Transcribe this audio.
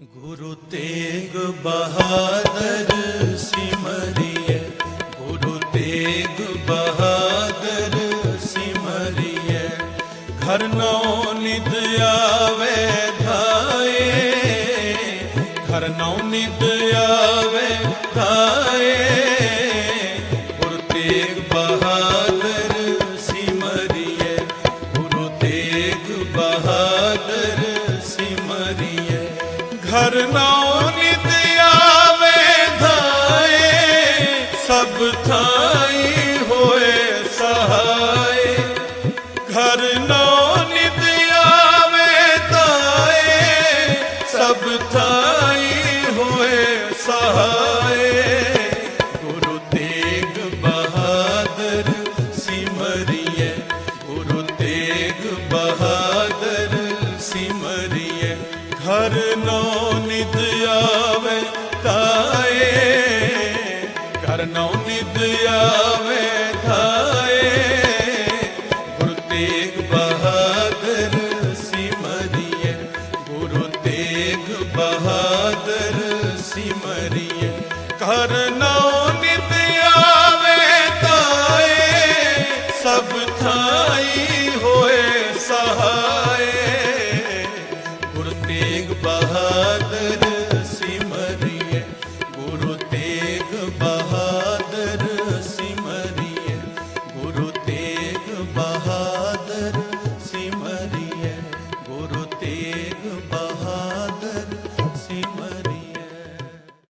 ਗੁਰੂ ਤੇਗ ਬਹਾਦਰ ਸਿਮਰਿਐ ਗੁਰੂ ਤੇਗ ਬਹਾਦਰ ਸਿਮਰਿਐ ਘਰ ਨੌ ਨਿਦ ਆਵੇ ਧਾਏ ਘਰ ਨੌ ਨਿਦ ਆਵੇ ਧਾਏ। ਘਰ ਨੌ ਨਿਤ ਆਵੇ ਧਾਏ, ਸਭ ਥਾਈ ਹੋਏ ਸਹਾਏ। ਘਰ ਨੌ ਨਿਤ ਆਵੇ ਧਾਏ, ਸਭ ਥਾਈ ਹੋਏ ਸਹਾਏ। ਗੁਰੂ ਤੇਗ ਬਹਾਦਰ ਸਿਮਰਿਐ ਗੁਰੂ ਤੇਗ ਬਹਾਦਰ ਸਿਮਰਿਐ ਘਰ ਨੌ ਮਰੀਏ ਘਰ ਨਾਉ ਨਿਤ ਆਵੇ ਤਾਏ, ਸਭ ਥਾਈ ਹੋਏ ਸਹਾਏ। ਗੁਰ ਤੇਗ ਬਹਾਦਰ ਸਿਮਰਿਏ, ਗੁਰੂ ਤੇਗ ਬਹਾਦਰ ਸਿਮਰਿਏ, ਗੁਰੂ ਤੇਗ